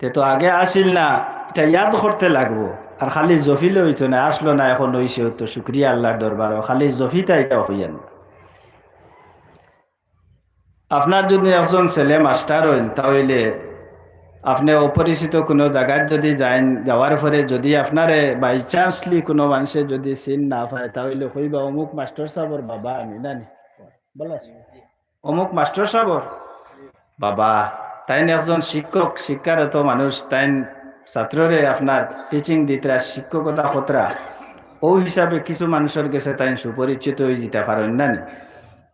তে তো আগে আসিল না, এটা ইয়াদ করতে লাগবো। আর খালি জফিলে হইতো না, আসলো না, এখন হইছে তো শুক্রিয়া আল্লাহর দরবার। খালি জফিতা এটা হইয়ান না। আপনার যদি একজন ছেলে মাস্টার হইন, তাহলে আপনি অপরিচিত কোনো জায়গায় যদি যাইন, যাওয়ার পরে যদি আপনারে বাই চান্সলি কোনো মানুষে যদি চিন না পায়, তাহলে কইবা, অমুক মাস্টার সাহর বাবা, আমি নানি বলা অমুক মাস্টার সাহর বাবা। তাইন একজন শিক্ষক, শিক্ষারত মানুষ, তাইন ছাত্ররে আপনার টিচিং দিতরা, শিক্ষকতা খতরা। ও হিসাবে কিছু মানুষের কাছে তাইন সুপরিচিত হয়ে যেতে পারেন না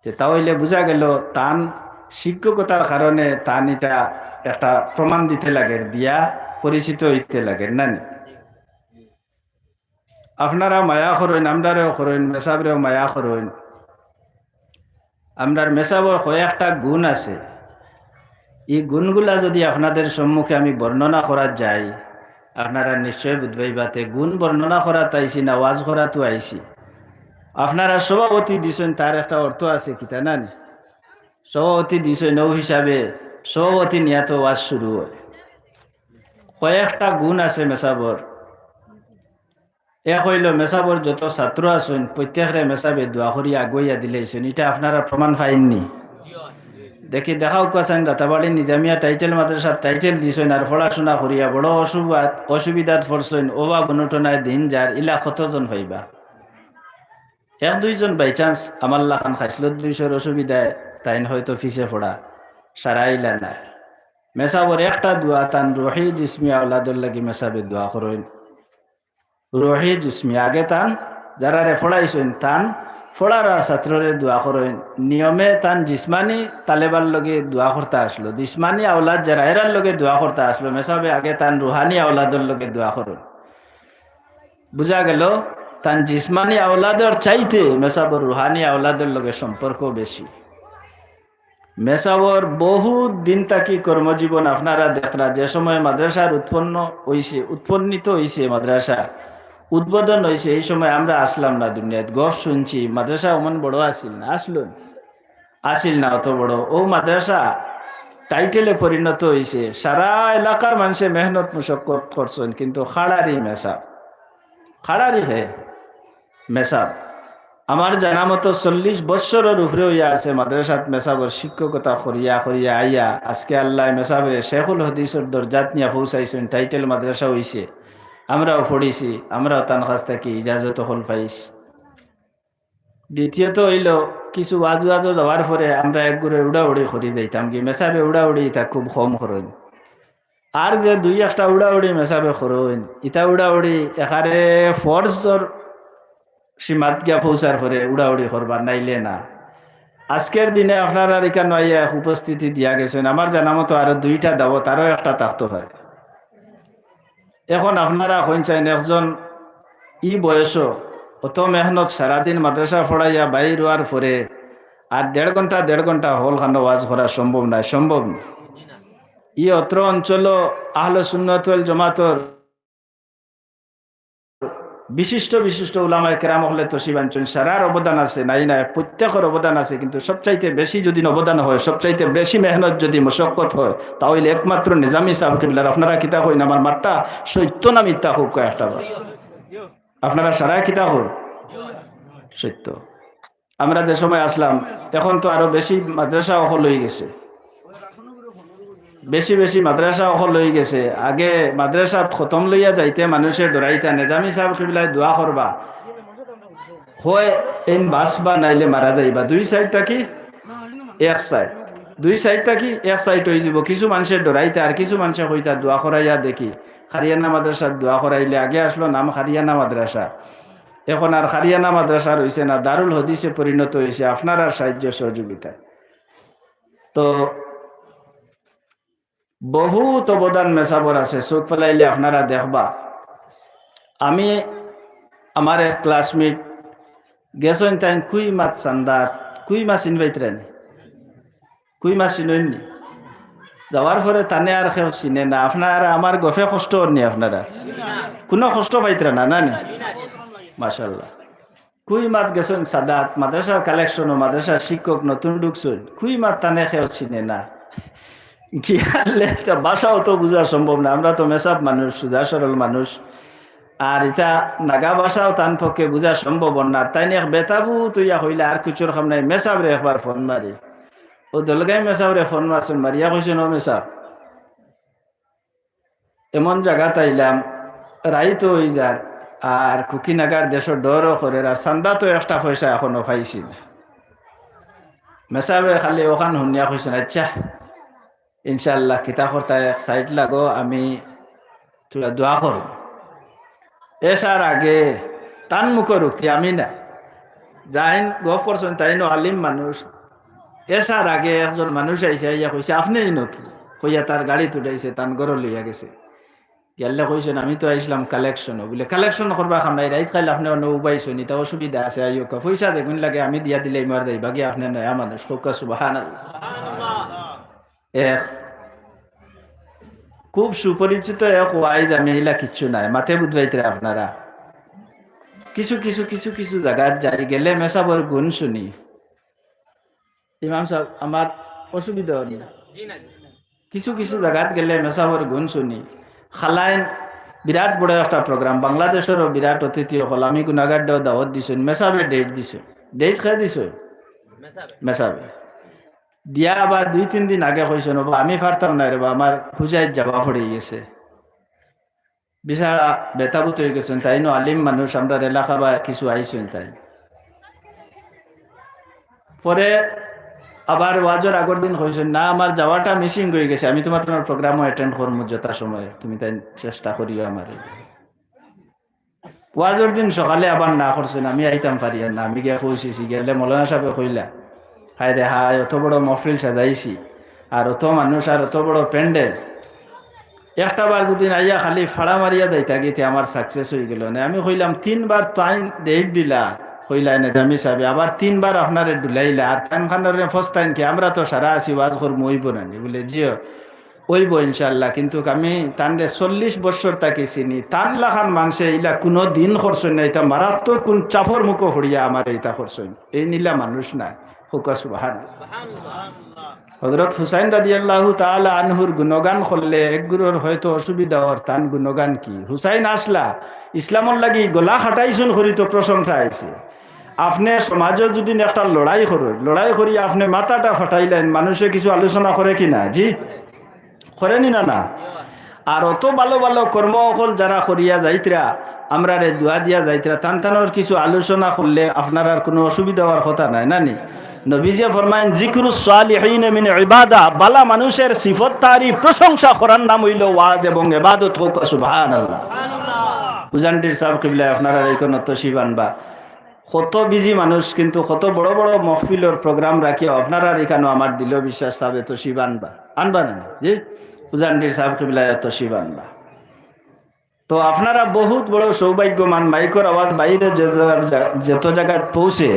যে তাহলে বোঝা গেল, তান শিক্ষকতার কারণে তান এটা একটা প্রমাণ দিতে লাগে, দিয়া পরিচিত হইতে লাগে না আপনারা মায়া করেন, আমরারেও করেন, মেসাবরেও মায়া করেন। আমরার মেসাবর কয়েকটা গুণ আছে। এই গুণগুলা যদি আপনাদের সম্মুখে আমি বর্ণনা করা যাই আপনারা নিশ্চয় বুঝবাইবাতে গুণ বর্ণনা করা তাইছি না ওয়াজ করা তো আইছি। আপনারা সভাপতি দিছেন, তার একটা অর্থ আছে কিতা না নি? সভাপতি দিছেন নৌ হিসাবে সভাপতি নিয়াত ওয়াজ শুরু হয়। কয়েকটা গুণ আছে মেসাবর। এক হইল, মেসাবর যত ছাত্র আছেন প্রত্যেকরে মেসাবে দোয়া করি আগুয়াইয়া দিলেছেন এটা আপনারা প্রমাণ পাইননি। দেখি দেখাও কাছেন রাতাবাড়ি নিজামিয়া টাইটেল মাদ্রাসার টাইটেল দিছেন আর পড়াশোনা করিয়া বড় অসুবিধা, অসুবিধাত পড়ছেন ওবা বনটনায় দিন যার ইলা কতজন পাইবা। এক, দুইজন বাই চান্স আমার লাখান খাইছিল দুইশোর অসুবিধায় তাইন হয়তো ফিসে পড়া সারা ইলা না মেসাবর একটা দোয়া তান রহি জিসমি আওলাদুল লাগি মেসাবে দোয়া করেন রহি জিসমি, আগে তান যারা রে ফড়াইছেন তান ফড়ারা ছাত্ররে দোয়া করেন নিয়মে তান জিসমানি তালেবার লগে দোয়া করতে আসলো জিসমানি আওলাদ যারা এরার লগে দোয়া করতে আসলো মেসাবে আগে তান রুহানি আওলাদুর লগে দোয়া করেন বুঝা গেল? তান জিসমানি আওলাদর চাইতে মেসাবর রুহানি আওলাদের লগে সম্পর্ক বেশি মেসাবর বহুত দিন তাকি কর্মজীবন আপনারা দেখরা যে সময় মাদ্রাসার উৎপন্ন হইছে উৎপন্নিত হইছে মাদ্রাসা উদ্বোধন হয়েছে, এই সময় আমরা আসলাম না দুনিয়াত। গপ শুনছি, মাদ্রাসা অমন বড় আসিল না? আসলো আসিল না, অত বড়। ও মাদ্রাসা টাইটেলে পরিণত হয়েছে। সারা এলাকার মানুষে মেহনত মুশক্কত করছেন, কিন্তু খাড়ারি মেসা খাড়ারি হে মেসাব। আমার জানা মতো চল্লিশ বৎসরের উপরে হইয়া আছে মাদ্রাসাত মেসাবর শিক্ষকতা করিয়া করিয়া আইয়া। আজকে আল্লাহ মেসাবরে শেখুল হদিসর দরজাত নিয়া পৌঁছাইছেন, টাইটেল মাদ্রাসা হইছে। আমরাও পড়িছি, আমরাও তান কাছ থেকে ইজাজত হল পাইছি। দ্বিতীয়ত হইল, কিছু আজু আজু যাওয়ার পরে আমরা এক ঘুরে উড়াউড়ি করি যাইতাম কি মেসাবে উড়াউড়ি তা খুব কম করেন। আর যে দুই একটা উড়াউড়ি মেসাবে করুন ইটা উড়াউড়ি এখানে ফর্সর সীমাত গিয়া পৌঁছার পরে উড়াউড়ি করবার নাইলে না। আজকের দিনে আপনারা এখানে উপস্থিতি দিয়া গেছেন, আমার জানা মতো আরও দুইটা দাবত আরও একটা থাকতে পারে এখন আপনারা কইছেন একজন ই বয়স, অত মেহনত সারাদিন মাদ্রাসা ফড়াইয়া বাইর হওয়ার পরে আর দেড় ঘণ্টা দেড় ঘণ্টা হল খানো ওয়াজ করা সম্ভব নয় সম্ভব ই অত্র অঞ্চল আহলে সুন্নতল জমাতর বিশিষ্ট বিশিষ্ট উলামায় কেরাম হলে তো শিবাঞ্চল সারার অবদান আছে, নাই নাই, প্রত্যেকের অবদান আছে, কিন্তু সবচাইতে বেশি যদি অবদান হয়, সবচাইতে বেশি মেহনত যদি মশক্কত হয়, তাহলে একমাত্র নিজামি সাহেব কিবলার। আপনারা কিতা কইন আমার মাঠটা, সত্য না মিথ্যা হোক বার। আপনারা সারা কিতা হন সত্য। আমরা যে সময় আসলাম, এখন তো আরও বেশি মাদ্রাসা হয়ে গেছে। বেশি বেশি মাদ্রাসা অকল হয়ে গেছে। আগে মাদ্রাসাত খতম লইয়া যাইতে মানুষের ডরাইতা নেজামি সাহেব কিবলাই দোয়া করবা হয়, এন বাস বা নাইলে মারা যাইবা। দুই সাইড থাকি এক সাইড দুই সাইড থাকি এক সাইড হয়ে যাব। কিছু মানুষের ডরাইতে আর কিছু মানুষে কইতা দোয়া করাইয়া দেখি। খারিয়ানা মাদ্রাসার দোয়া করাইলে আগে আসলো নাম খারিয়ানা মাদ্রাসা। এখন আর খারিয়ানা মাদ্রাসা রয়েছে না দারুল হদিসে পরিণত হয়েছে আপনার আর সাহায্য সহযোগিতায় তো বহুত অবদান মেসাবর আছে, চোখ পেলাইলে আপনারা দেখবা। আমি আমার এক ক্লাসমেট গেছেন তাই কুই মাছ চান্দাত, কুই মাছ ইনভাইতরেন কুই মাছ চিনেননি যাওয়ার পরে তানে আর কেউ চিনে না, আপনারা আমার গফে কষ্ট নি আপনারা। কোনো কষ্ট পাইতরা না না মাশাল্লাহ কুই মাত গেছেন সাদাত, মাদ্রাসার কালেকশন মাদ্রাসার শিক্ষক নতুন ঢুকছেন। কুই মাত তানে কেউ চিনে না। আনলে তা বাসাও তো বোঝা সম্ভব না। আমরা তো মেসাব মানুষ সুজা সরল মানুষ। আর এটা নাগা ভাষাও তান পক্ষে বোঝা সম্ভব না। তাই নিয়ে বেতাবু তুইয়া হইলে আর কিছুর খাম নাই। মেসাব রে একবার ফোন মারি। ও দলগাই মেসাব রে ফোন মারছেন, মারিয়া কইছে, ন মেসাব। এমন জায়গা তাইলাম রাই তো হয়ে যার। আর কুকিনাগার দেশের ডরও করে আর চান্দা তো একটা পয়সা এখনও পাইছি না। মেসাবে খালি ওখান শুনিয়া কইছেন আচ্ছা ইনশাল্লাহ কিতা কর্তা এক সাইড লাগো, আমি তোরা দোয়া করো এসার আগে টান মুখর উক্তি আমি না। যাইন গফ করছেন তাই আলিম মানুষ। এসার আগে একজন মানুষ আইসে ইয়া কইছে, আপনি নকি কইয়া তার গাড়ি তুটাইছে তান গড় লইয়া গেছে। গেলে কইছেন, আমি তো আইসলাম কালেকশন বলে কালেকশন করবা খাম নাই, রাইত খাইলে আপনি অন্য উবাইছো নি তা অসুবিধা আছে আইও কা। পয়সা দেখুন লাগে, আমি দিয়া দিলে মার দেই, বাকি আপনি নয়া মানুষ কোকা সুবাহান এক খুব সুপরিচিত এক ওয়াইজ আমি এলা কিচ্ছু নাই। মাথে বুধবাইতে আপনারা। কিছু কিছু কিছু কিছু জায়গাত যাই, গেলে মেসাবর গুণ শুনি। ইমাম সাহেব, আমার অসুবিধা হনি না। কিছু কিছু জায়গাত গেলে মেসাবর গুণ শুনি। খালাইন, বিরাট বড় একটা প্রোগ্রাম বাংলাদেশেরও বিরাট অতিথি হল। আমি গুণাগার দেওয়া দাওয়াত দিছো, মেসাবে ডেট দিছো। ডেট খাই দিছো? মেসাবে। দিয়া আবার দুই, তিন দিন আগে নবা, আমি পারতাম না রে বা, আমার পূজায় যাওয়া পড়ে গেছে। বিচারা বেতাবুত হয়ে গেছেন, তাই নো? আলিম মানুষ, আমরা এলাকা বা কিছু আইছেন তাই। পরে আবার ওয়াজর আগর দিন কইছেন, না, আমার যাওয়াটা মিসিং হয়ে গেছে, আমি তোমার তোমার প্রোগ্রামও অ্যাটেন্ড করব যথা সময় তুমি তাই চেষ্টা করিও আমার। ওয়াজর দিন সকালে আবার না করছেন, আমি আইতাম পারি না, আমি গিয়া পৌঁছেছি, গেলে মৌলানা সাহেব কইলা হায় রে হায়, অত বড় মফিল সাজাইছি। আর অত মানুষ, আর অত বড় প্যান্ডেল। একটা বার দুদিন আইয়া খালি ফাড়া মারিয়া দেয় গীতে আমার সাকসেস হয়ে গেল না। আমি কইলাম, তিনবার তাই ডেট দিলা। কইলাই না, দামি সাহেব আবার তিনবার আপনারে ডুলাইলা আর তান খানের ফস্তাইন কি, আমরা তো সারা আছি, ওয়াজ করব ওইব না বলে, জিও, ওইব ইনশাল্লাহ কিন্তু আমি তানরে চল্লিশ বছর তাকে চিনি। তান লাখান মানুষে এইলা কোনো দিন করছেন না এটা মারাত্মক কোন চাফর মুখো হরিয়া আমার এইটা করছেন এই নিলা মানুষ না হজরত হুসাইন রাজি আল্লাহ তালা আনহুর গুণগান করলে একগুলোর হয়তো অসুবিধা হর তান গুণগান কি? হুসাইন আসলা, ইসলামর লাগি গলা খাটাইছুন করি তো প্রশংসা আইছে। আপনি সমাজে যদি একটা লড়াই করে, লড়াই করি আপনি মাথাটা ফাটাইলেন, মানুষে কিছু আলোচনা করে কিনা জি? করেনি না না? আর অত ভালো ভালো কর্ম অকল যারা করিয়া যাইতরা আমরা রে দোয়া দিয়া যাইতরা টান টানোর কিছু আলোচনা করলে আপনার আর কোনো অসুবিধা হওয়ার কথা নাই নানি নবীজে ফরমাইন জিকরু সালিহিন ইবাদা বালা মানুষের সিফত তারি প্রশংসা করার নাম হইল ওয়াজ এবং ইবাদত হোক, সুবহানাল্লাহ। উজানটির সাহেব কিবলা আপনারা এই কোন তশিব আনবা। কত বিজি মানুষ, কিন্তু কত বড় বড় মহফিলের প্রোগ্রাম রাখিয়া আপনারা এখানে আমার দিল বিশ্বাস, সাবে তশিব আনবা। আনবা না? জি? উজানটির সাহেব কিবলা তশিব আনবা। তো আপনারা বহুত বড় সৌভাগ্যমান মাইকর আওয়াজ বাইরে যে যত জায়গায় পৌঁছে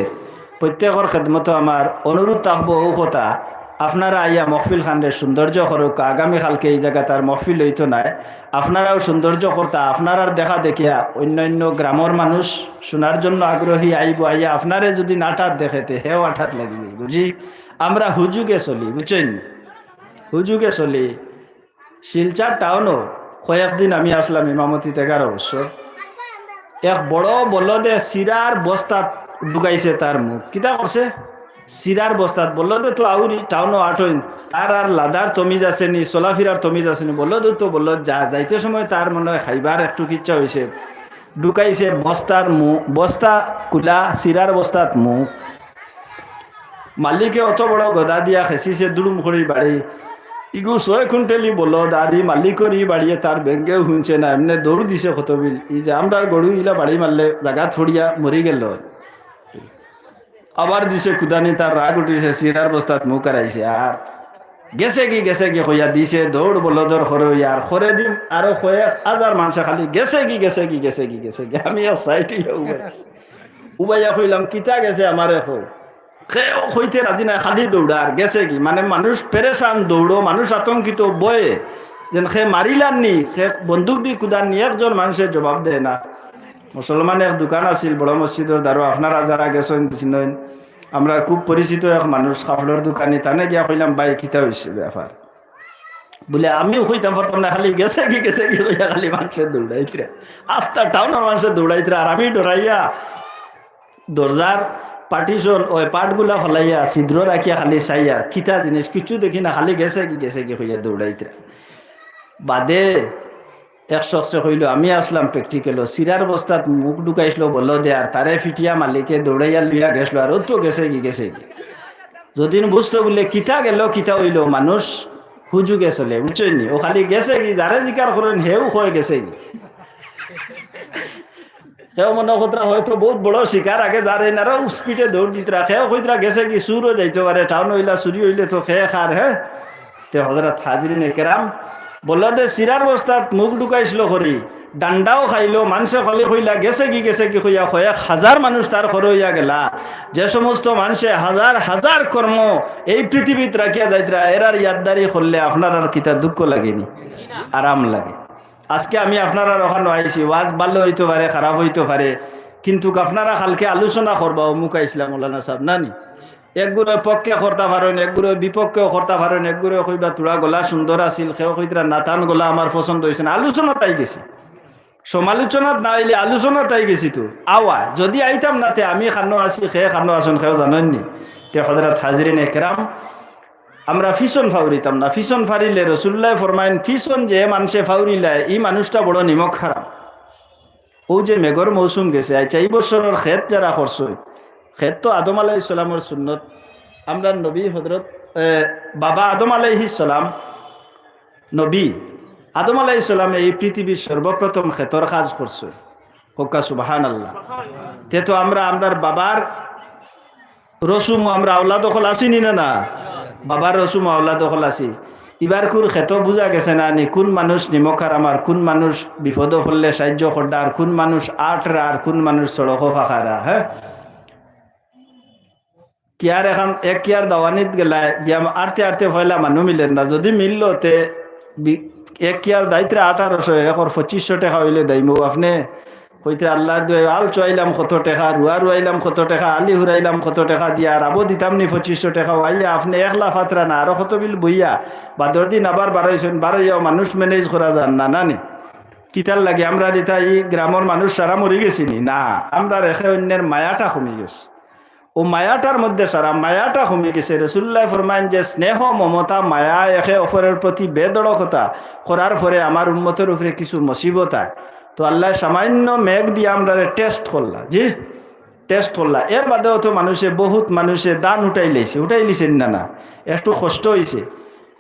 প্রত্যেকের খেদমত আমার অনুরোধ থাকব ও কথা, আপনারা আইয়া মহফিল খানের সৌন্দর্য করুক আগামীকালকে এই জায়গা তার মহফিল হইতো নাই। আপনারাও সৌন্দর্য করতা আপনারার দেখা দেখিয়া অন্যান্য গ্রামের মানুষ শোনার জন্য আগ্রহী আইব আইয়া আপনারে যদি নাটাত দেখেতে হেও আঠাত লাগি বুঝি আমরা হুজুগে চলি বুঝছেন হুজুগে চলি। শিলচার টাউনও কয়েকদিন আমি আসলাম ইমামতিত এগারো বছর এক বড় বলদে সিরার বস্তাত ঢুকাইছে তার মুখ। কিতা করছে সিরার বস্তাত। বলদে তো আউরি টাউনও আঠইন তার আর লাদার তমিজ আছে নি চলাফিরার তমিজ আছে নি। বলদ তো বলদ যা যাইতে সময় তার মনে হয় খাইবার একটু কিচ্ছা হয়েছে ঢুকাইছে বস্তার মুখ বস্তা কুলা সিরার বস্তাত মুখ। মালিকে অত বড় গদা দিয়া খেঁচিছে দুড়ুম করে বাড়ি ইগু ছয় কুইন্টালি বলো দাদি মালিকর ই বাড়িয়ে তার ব্যাংকেও শুনছে না, এমনি দৌড় দিছে কত বিল ই যে আমরা গরু ইলা বাড়ি মারলে জাগা থড়িয়া মরি গেল। আবার দিছে কুদানি, তার রাগ উঠিছে সিরার বস্তাত মুখ আরাইছে আর গেছে কি গেছে কি কইয়া দিছে, দৌড় বলদর খরে আর খরে দিন আরও কয়েক হাজার মানুষে খালি, গেছে কি গেছে কি গেছে কি, গেছে আমি সাইটি উবাইয়া কইলাম, কিতা গেছে আমারে কো সেও হইতে রাজি নাই, খালি দৌড়া। আর গেছে কি? মানে মানুষ পেরেশান, দৌড়ো, মানুষ আতঙ্কিত বয়ে। যেন সে মারিলান নি, সে বন্দুক দি কুদান নি, একজন মানুষের জবাব দেয় না। মুসলমান এক দোকান আছিল, বড় মসজিদের দ্বারা আপনারা যারা গেছেন চিনেন আমরা খুব পরিচিত এক মানুষ কাপড়ের দোকানি। তানে গিয়া কইলাম, বাই, কিতা হয়েছে ব্যাপার বলে, আমিও হইতাম পারতাম খালি গেছে কি গেছে কি? হইয়া খালি মানুষের দৌড়াইতরা আস্তা টাউনের মানুষের দৌড়াইতরা আর আমি ডরাইয়া দরজার পার্টিশন ওই পাটগুলা ফলাইয়া ছিদ্র রাখিয়া খালি চাইয়া কিতা জিনিস কিছু দেখি না, খালি গেছে কি গেছে কি হইয়া দৌড়াইতরা বাদে এক শখসে কইল, আমি আসলাম প্র্যাকটিক্যালও সিরার বস্তাত মুখ ঢুকাইছিল বলো দে আর তারে ফিটিয়া মালিকে দৌড়াইয়া লইয়া গেছিল আর তো গেছে কি গেছে কি? যদিন বুঝতো বলে, কিতা গেল, কিতা হইল, মানুষ হুজুগে চলে বুঝছই নি? ও খালি গেছে কি যারে জিকার করেন হেও হয়ে গেছে কি? সেও মনে কথা হয়তো বহুত বড় শিকার আগে দাঁড়াই না স্পিডে দৌড় দিতে সেও কইতরা গেছে কি সুরও যাইতে পারে টাউন হইলা চুরি হইলে তো খেয়ে খার হে? তে হজরত হাজরিন কেরাম বলল, দে সিরার বস্তাত মুখ ঢুকাইছিল করি ডান্ডাও খাইলো মানুষে খালি কইলা গেছে কি গেছে কি কইয়া কয়েক হাজার মানুষ তার ঘর হইয়া গেলা। যে সমস্ত মানুষে হাজার হাজার কর্ম এই পৃথিবীত রাখিয়া যাইতরা এরার ইয়াদদারি করলে আপনার আর কিতা দুঃখ লাগেনি আরাম লাগে। আজকে আমি আপনারা ওখানে আইছি ওয়াজ ভালো হইতে পারে, খারাপ হইতে পারে, কিন্তু আপনারা কালকে আলোচনা করবা, অমুক আইসলাম মৌলানা সাহেব নানি একগুলো পক্ষে করতে পারেন একগুলো বিপক্ষেও করতে পারেন একগুলো কইবা, তোরা গলা সুন্দর আছিল, সেও কইতরা নাতান গলা আমার পছন্দ হয়েছে না। আলোচনা তাই গেছি। সমালোচনাত না আইলে আলোচনা তাই গেছি তো। আওয়া, যদি আইতাম না তে আমি খানো আছি, সে খানো আসুন সেও জানেননি তে হজরত হাজরিন একরাম আমরা ফিসন ফাউরিতাম না। ফিসন ফারিলে রসুল্লাহ ফরমাইন, ফিসন যে মানুষে ফাউরিলায় এই মানুষটা বড় নিমক খারাপ ও যে মেঘর মৌসুম গেছে আচ্ছা এই বছরের ক্ষেত যারা করছে ক্ষেত তো আদম আলাই ইসলামের সুন্নত। আমরা নবী হজরত বাবা আদম আলাইহি সালাম, নবী আদম আলাই ইসলামে এই পৃথিবীর সর্বপ্রথম ক্ষেতর কাজ করছে। হোকা সুবাহান আল্লাহ তে তো আমরা, আমরার বাবার রসুম, আমরা আওলা দখল আসিনি না না? বাবার রসুম আওলা দখল আছি। ইবার কুর ক্ষেত বুঝা গেছে না নি? কোন মানুষ নিমখার আমার কোন মানুষ বিপদ ফললে সাহায্য করডা আর কোন মানুষ আটরা আর কোন মানুষ সড়ক ফাঁকারা হ্যাঁ কিয়ার এখন এক কিয়ার দাওয়ানিত গেলা গিয়া আটতে আটতে ফয়লা মানুষ মিলেন না। যদি মিলল তে এক কিয়ার দায়িত্ব আঠারোশো একর পঁচিশশো টাকা হইলে দাইমু আপনি কইতে আল্লাহর দে আল চুয়াইলাম কত টাকা, রুয়া রুয়াইলাম কত টাকা, আলি হুরাইলাম কত টাকা দিয়া আর আবো দিতাম নি পঁচিশশো টাকা আইয়া আপনি এক লাখ ফাতরা না, আরও কত বিল বইয়া বাদর দিন আবার বারোইছেন বারোইয়াও মানুষ ম্যানেজ করা যান না নানি কিতার লাগে আমরা দিতা এই গ্রামের মানুষ সারা মরি গেছি নি? না, আমরা রেখে অন্যের মায়াটা কমে গেছে। ও মায়াটার মধ্যে সারা মায়াটা কমে গেছে। রসুল্লাহ ফরমাইন যে স্নেহ, মমতা, মায়া একে অপরের প্রতি বেদড়কতা করার পরে আমার উন্মতের উপরে কিছু মসিবতা তো আল্লাহ সামান্য মেঘ দিয়ে আমরা টেস্ট করলা, জি? টেস্ট করলা। এর বাদেও তো মানুষে বহুত মানুষে দান উঠাই লাইছে উঠাই লিছেন না না? একটু কষ্ট হয়েছে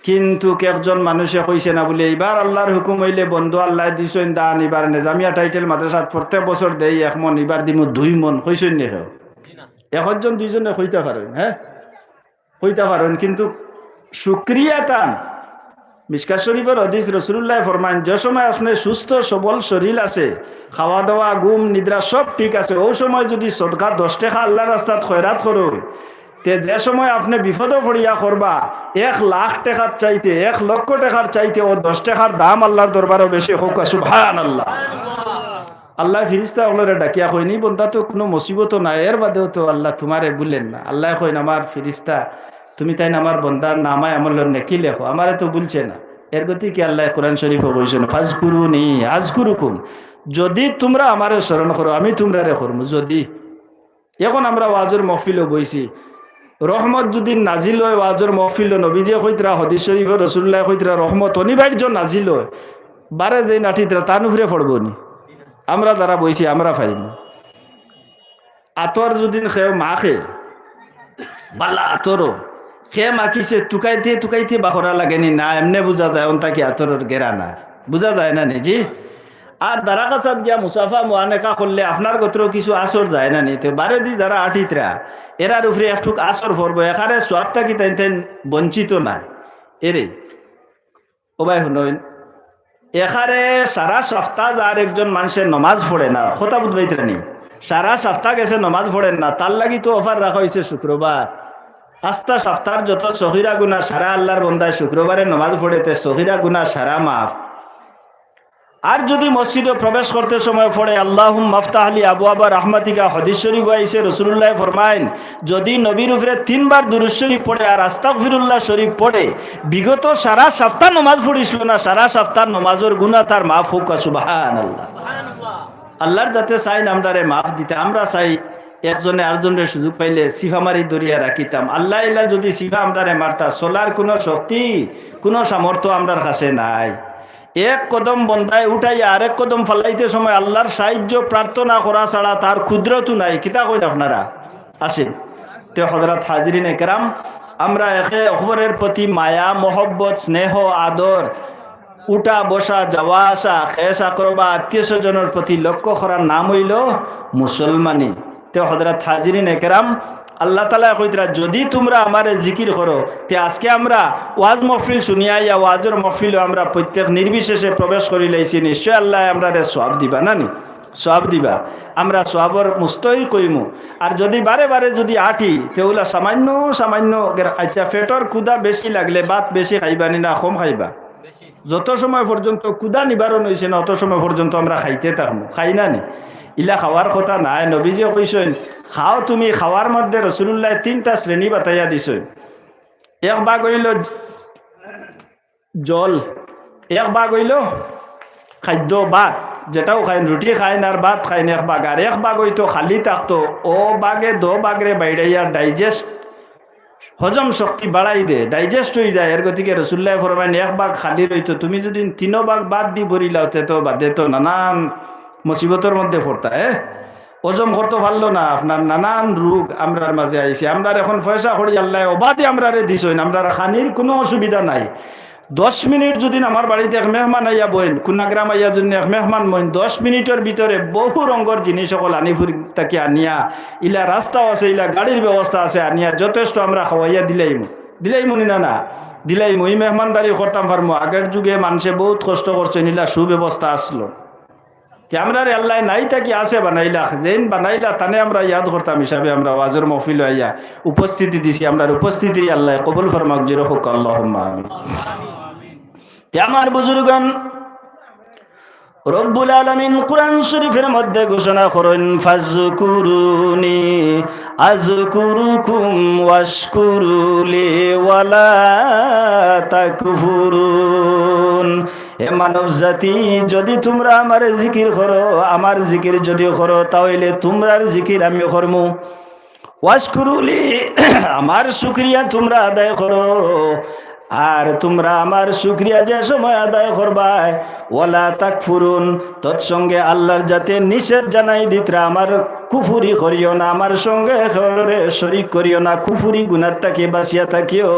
কিন্তু একজন মানুষে কইছে না বলে, এইবার আল্লাহর হুকুম হইলে বন্ধু আল্লাহ দিছেন দান, এবার নেজামিয়া টাইটেল মাদ্রাসাত প্রত্যেক বছর দেই, এক মন, এবার দিমু দুই মন। কইছেন নে কেউ একজন দুইজনে কইতে পারেন হ্যাঁ? কইতে পারেন, কিন্তু সুক্রিয়া টান মিসকা শরীফের হদিস রসুল্লাহ ফরমান যে সময় আপনার সুস্থ, সবল শরীর আছে খাওয়া দাওয়া ঘুম, নিদ্রা সব ঠিক আছে ওই সময় যদি সদকা দশ টাকা আল্লাহ রাস্তাত খয়রাত করো তে যে সময় আপনি বিপদ পড়িয়া করবা এক লাখ টাকার চাইতে, এক লক্ষ টাকার চাইতে ও দশ টাকার দাম আল্লাহর দরবারও বেশি হোক সুভান আল্লাহ আল্লাহ ফিরিস্তা ওগুলোরে ডাকিয়া কইনি, বন্ধা তো কোনো মুসিবত নাই, এর বাদেও তো আল্লাহ তোমারে বললেন না। আল্লাহ কইন, আমার ফিরিস্তা তুমি তাই আমার বন্দার নামায় আমার নেকি লেখো। আমারে তো বলছে না। এর গতি কি আল্লাহ কোরআন শরীফ বলছেন ফাজ করু নি আজ কুরুকুম যদি তোমরা আমারে স্মরণ করো, আমি তোমরা রে করব যদি। এখন আমরা ওয়াজের মহফিলও বইছি, রহমত যদি নাজিল হয় ওয়াজের মহফিল, নবীজে কইতরা, হদিস শরীফ রসুল্লাহ কইতরা, রহমত অনিবার্য নাজিল হয়, বারে যে নাটিতরা তান উপরে পড়ব নি। আমরা যারা বইছি, আমরা পাইম। আতর যদি খেয়ে মাখে, বালা আতরও খে মাখিছে, টুকাইতে টুকাইতে বাখরা লাগেনি না? এমনি বোঝা যায় অন্তাকি আতরের গেরা না বোঝা যায় না নি? আর দারা কাছাত গিয়া মুসাফা মোয়ানেকা করলে আপনার গোত্র কিছু আসর যায় না নি? তো বারে দি যারা আটিতরা এরার উপরে একটুক আসর পড়ব এখানে সব থাকি তাই তাই বঞ্চিত না এরে ওবাই শুনইন এখানে সারা সপ্তাহ যার একজন মানুষের নমাজ পড়ে না কথা বুঝবাইতে নি? সারা সপ্তাহ গেছে, নমাজ পড়েন না তার লাগি তো অফার রাখা হয়েছে শুক্রবার আস্তা সপ্তাহের যত সহিরা গুনা সারা আল্লাহর বন্দায় শুক্রবারে নমাজ পড়েতে সহিরা গুনা সারা মাফ। আর যদি মসজিদে প্রবেশ করতে সময় পড়ে আল্লাহ মাফতাহলি আবু আবা রহমাতিকা শরীফ আইসে রসুল্লাহ ফরমাইন যদি নবীর উপরে তিনবার দুরুজ শরীফ পড়ে আর আস্তাক ফিরুল্লাহ শরীফ পড়ে বিগত সারা সপ্তাহ নমাজ পড়িছিল না সারা সপ্তাহ নমাজের গুণা তার মাফ হোক সুবাহান আল্লাহ আল্লাহর যাতে চাই আমরারে মাফ দিতে আমরা চাই একজনে আরেকজনের সুযোগ পাইলে সিফা মারি দরিয়া রাখিতাম। আল্লাহ ইল্লাহ যদি সিফা আমরারে মারতা চলার কোনো শক্তি, কোনো সামর্থ্য আমরার কাছে নাই। এক কদম বন্ধায় উঠাই আরেক কদম ফালাইতে সময় আল্লাহর সাহায্য, প্রার্থনা করা ছাড়া তার ক্ষুদ্রতু নাই। কিতা কইন আপনারা? আসেন। তে হজরত হাজরিন একরাম, আমরা একে অখবরের প্রতি মায়া, মহব্বত, স্নেহ, আদর, উঠা, বসা, যাওয়া, আসা, খেস, আকরবা, আত্মীয় স্বজনের প্রতি লক্ষ্য করার নাম হইল মুসলমানি। তে হজরত হাজরিন একরাম আল্লাহ তালা কইতরা, যদি তোমরা আমার জিকির করো, তে আজকে আমরা ওয়াজ মহফিল শুনিয়া ইয়া ওয়াজের মহফিল আমরা প্রত্যেক নির্বিশেষে প্রবেশ করি লাইছি, নিশ্চয় আল্লাহ আমরা রে সব দিবা না নি? সব দিবা। আমরা সবর মুস্তই কইমু। আর যদি বারে বারে যদি আঠি তেউলা সামান্য সামান্য আচ্ছা পেটর কুদা বেশি লাগলে ভাত বেশি খাইবানি না কম খাইবা? যত সময় পর্যন্ত কুদা নিবারণ হয়েছে না, অত সময় পর্যন্ত আমরা খাইতে থাকব খাই না নি? ইলা খাওয়ার কথা নাই। নবীজি কইসেন খাও তুমি, খাওয়ার মধ্যে রসুল্লাহ তিনটা শ্রেণি বাতাইয়া দিছেন এক ভাগ হইল জল, এক ভাগ হইল খাদ্য, ভাত। যেটাও খাইন রুটি খাইন আর ভাত খাইন এক ভাগ। আর এক ভাগ হইতো খালি থাকতো ও বাগে দো বাগরে বাইড়াইয়া ডাইজেস্ট হজম শক্তি বাড়াই দে ডাইজেস্ট হয়ে যায়। এর গতিকে রসুল্লাহ ফরমাইন এক ভাগ খালি রইতো তুমি যদি তিনো ভাগ বাদ দি ভরিলাও তে তো বাদে তো নানান মুসিবতের মধ্যে পড়তা হ্যাঁ হজম করতে পারল না, আপনার নানান রোগ আমরার মাঝে আইছে। আমরা এখন পয়সা করি, আল্লাহ অবাধে আমরা রে দিছইন আমরা খানির কোনো অসুবিধা নাই। দশ মিনিট যদি আমার বাড়িতে এক মেহমান আইয়া বইন কুনাগ্রাম আইয়া যদি এক মেহমান বইন, দশ মিনিটের ভিতরে বহু রঙের জিনিস সকল আনি ফুরি তাকে আনিয়া, ইলা রাস্তাও আছে, ইলা গাড়ির ব্যবস্থা আছে, আনিয়া যথেষ্ট আমরা খাওয়াইয়া দিলাইমু। দিলাইমু নি, না না দিলাইমু। এই মেহমানদারি করতাম পারমু আগের যুগে মানুষে বহুত কষ্ট করছেন, ইলা সুব্যবস্থা আসলো। যে আমরা আল্লাহ নাই থাকি আছে বানাইলা যেন বানাইলা, তানে আমরা ইয়াদ করতাম হিসাবে আমরা ওয়াজর মহফিল আইয়া উপস্থিতি দিছি, আমরা উপস্থিতি আল্লাহ কবুল ফরমাক, জিরো হোক আল্লাহ আমার বুজুর্গন রব্বুল আলমিন কোরআন শরীফের মধ্যে ঘোষণা করেন, ফাজকুরুনি আজকুরুকুম ওয়াশকুরুলি ওয়ালা তাকফুরুন। হে মানব জাতি, যদি তোমরা আমার জিকির করো, আমার জিকির যদি করো, তাহলে তোমরার জিকির আমি করমু। ওয়াশকুরুলি, আমার শুক্রিয়া তোমরা আদায় করো। আর তোমরা আমার শুক্রিয়া যে সময় আদায় করবাই ওলা তাক ফুরুন তৎসঙ্গে আল্লাহর যাতে নিষেধ জানাই দিতরা, আমার কুফুরি করিও না, আমার সঙ্গে শরিক করিও না, কুফুরি গুনার তাকে বাঁচিয়া থাকিও।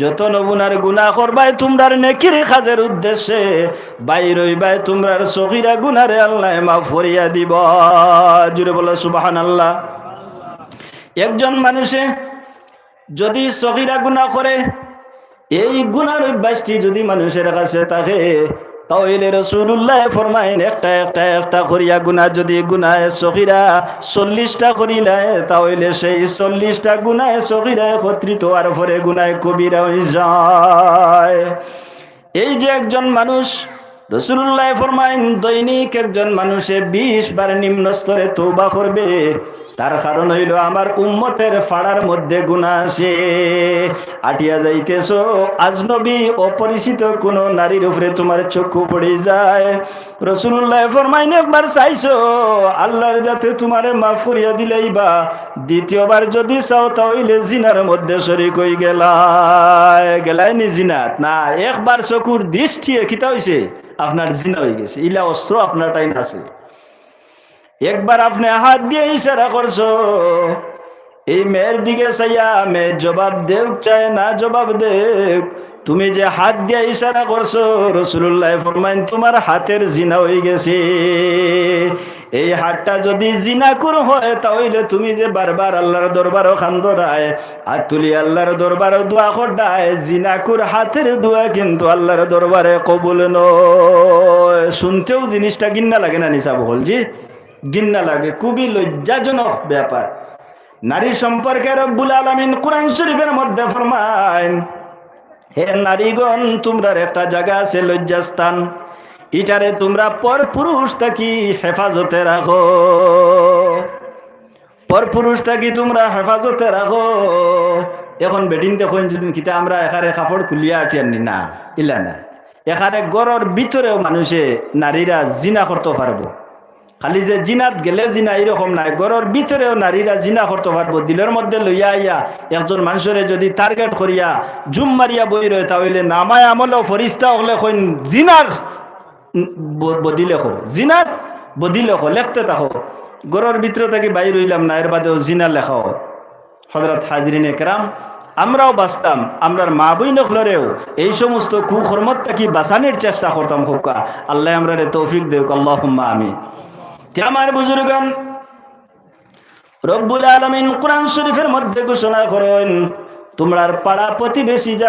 যত নবুনার গুণা করবাই তোমরার নেকির কাজের উদ্দেশ্যে হইবাই তোমরার সহিরা গুনারে আল্লাহ মা ফরিয়া দিব। জুড়ে বলো সুবাহান আল্লাহ একজন মানুষে যদি সহিরা গুণা করে এই গুণার অভ্যাসটি যদি মানুষের কাছে থাকে, তাহলে রসুল্লাহ ফরমাইন, একটা একটা একটা করিয়া গুণা যদি গুনায় সখিরা চল্লিশটা করিলায় তাহলে সেই চল্লিশটা গুনায় সখিরা একত্রিত আর পরে গুনায় কবিরা হয়ে যায়। এই যে একজন মানুষ রসুল্লাহ ফরমাইন, দৈনিক একজন মানুষে বিশ বার নিম্ন স্তরে তৌবা করবে। তার কারণ হইল আমার উম্মতের ফাড়ার মধ্যে গুণা আছে। আটিয়া যাইতেছ আজনবী অপরিচিত কোন নারীর উপরে তোমার চক্ষু পড়ে যায়। রসুল্লাহ ফরমাইন, একবার চাইছো, আল্লাহর যাতে তোমার মাফ করিয়া দিলেই বা দ্বিতীয়বার যদি চাও তাহলে জিনার মধ্যে শরিক হয়ে গেলায় গেলাই নি জিনাত? না, একবার চকুর দৃষ্টি কিতা হয়েছে আপনার জিনা হয়ে গেছে। ইলা অস্ত্র আপনার টাইম আছে। একবার আপনি হাত দিয়ে ইশারা করছ। এই মেয়ের দিকে চাইয়া মেয়ে জবাব দেব চায় না জবাব দেব তুমি যে হাত দিয়ে ইশারা করছ রসুল্লাহ ফরমাইন, তোমার হাতের জিনা হয়ে গেছে। এই হাতটা যদি জিনাকুর হয়, তাহলে তুমি যে বারবার আল্লাহর দরবারও খান ধরায় হাত তুলি আল্লাহর দরবারও দোয়া করডায় জিনাকুর হাতের দোয়া কিন্তু আল্লাহর দরবারে কবুল নয়। শুনতেও জিনিসটা গিন্না লাগে না নিসা বহল জি গিন্না লাগে, খুবই লজ্জাজনক ব্যাপার। নারী সম্পর্কে রব্বুল আলমিন কোরআন শরীফের মধ্যে ফরমাইন হে নারীগণ তোমরা একটা জায়গা আছে লজ্জাস্থান। ইটারে তোমরা পর পুরুষ থাকি হেফাজতে রাখো। পর পুরুষ থাকি তোমরা হেফাজতে রাখো। এখন বেটিন দেখুন কিতা আমরা এখানে কাপড় খুলিয়া আটিয়ানি না ইলা না। এখানে গড়র ভিতরেও মানুষে নারীরা জিনা করতে পারব। খালি যে জিনাত গেলে জিনা এরকম নাই গড়র ভিতরেও নারীরা জিনা করতে পারব। দিলের মধ্যে লইয়া আইয়া একজন মানুষের যদি টার্গেট করিয়া জুম মারিয়া বই রয়ে, তাহলে নামায় আমল ফরিস্তা হলে কইন, জিনার বদি লেখো, জিনার বদি লেখো, লেখতে থাকো। গড়র ভিতরে থাকি বাইর হইলাম না, এর বাদেও জিনা লেখাও। হজরত হাজরিন একরাম আমরাও বাঁচতাম, আমরার মা বই নখলরেও এই সমস্ত কুকর্মত থাকি বাঁচানোর চেষ্টা করতাম খোকা। আল্লাহ আমরা তৌফিক দেব আল্লাহ আমি আমার বুজুর্গান রব্বুল আলমিন কোরআন শরীফের মধ্যে ঘোষণা করেন তোমরা পাড়া প্রতিবেশী